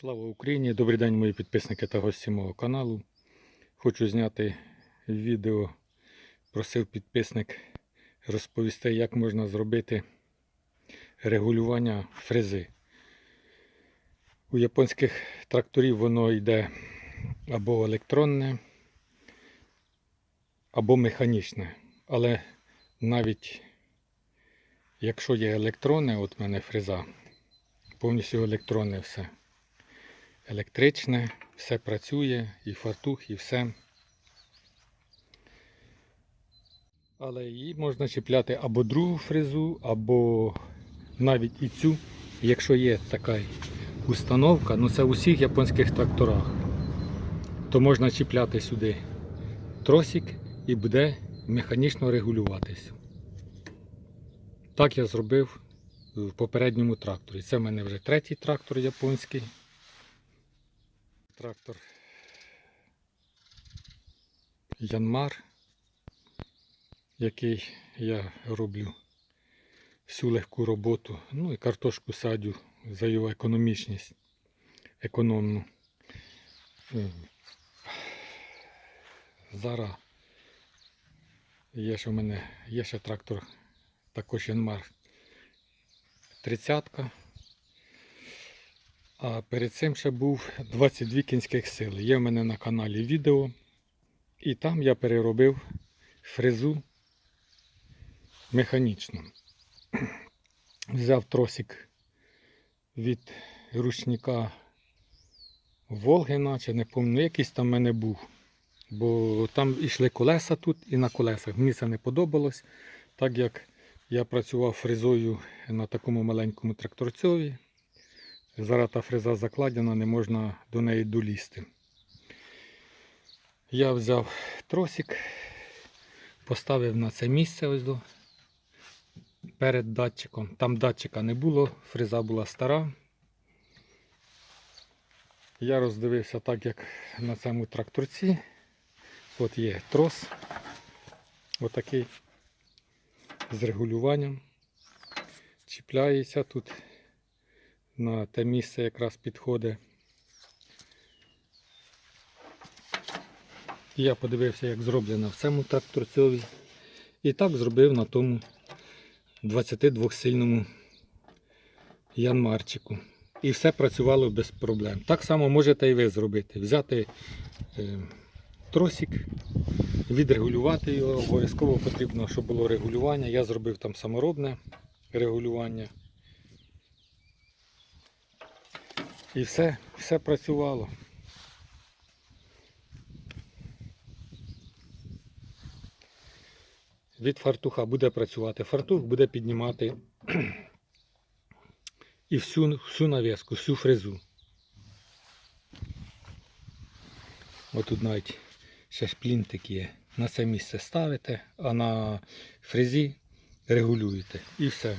Слава Україні! Добрий день, мої підписники та гості мого каналу. Хочу зняти відео. Просив підписник розповісти, як можна зробити регулювання фрези. У японських тракторів воно йде або електронне, або механічне. Але навіть якщо є електронне, от в мене фреза, повністю електронне все електричне, все працює, і фартух, і все. Але її можна чіпляти або другу фрезу, або навіть і цю, якщо є така установка, ну це в усіх японських тракторах, то можна чіпляти сюди тросик і буде механічно регулюватись. Так я зробив в попередньому тракторі. Це в мене вже третій трактор японський. Трактор Янмар, який я роблю всю легку роботу. Ну і картошку садю за його економічність, економну. Е, Зараз є ще в мене є ще трактор, також Янмар 30 а перед цим ще був 22 кінських сили. Є в мене на каналі відео. І там я переробив фрезу механічну. Взяв тросик від ручника Волги, наче не пам'ятаю, якийсь там в мене був. Бо там йшли колеса тут і на колесах. Мені це не подобалось, так як я працював фрезою на такому маленькому тракторцьові. Зараз та фреза закладена, не можна до неї долізти. Я взяв тросик, поставив на це місце ось до перед датчиком. Там датчика не було, фреза була стара. Я роздивився так, як на цьому тракторці. От є трос, отакий з регулюванням. Чіпляється тут на те місце якраз підходить. Я подивився, як зроблено в цьому тракторцьові. І так зробив на тому 22-сильному янмарчику. І все працювало без проблем. Так само можете і ви зробити. Взяти е, тросик, відрегулювати його. Обов'язково потрібно, щоб було регулювання. Я зробив там саморобне регулювання. І все, все працювало. Від фартуха буде працювати. Фартух буде піднімати і всю, всю нав'язку, всю фрезу. Ось тут навіть ще шплінтик є. На це місце ставите, а на фрезі регулюєте. І все.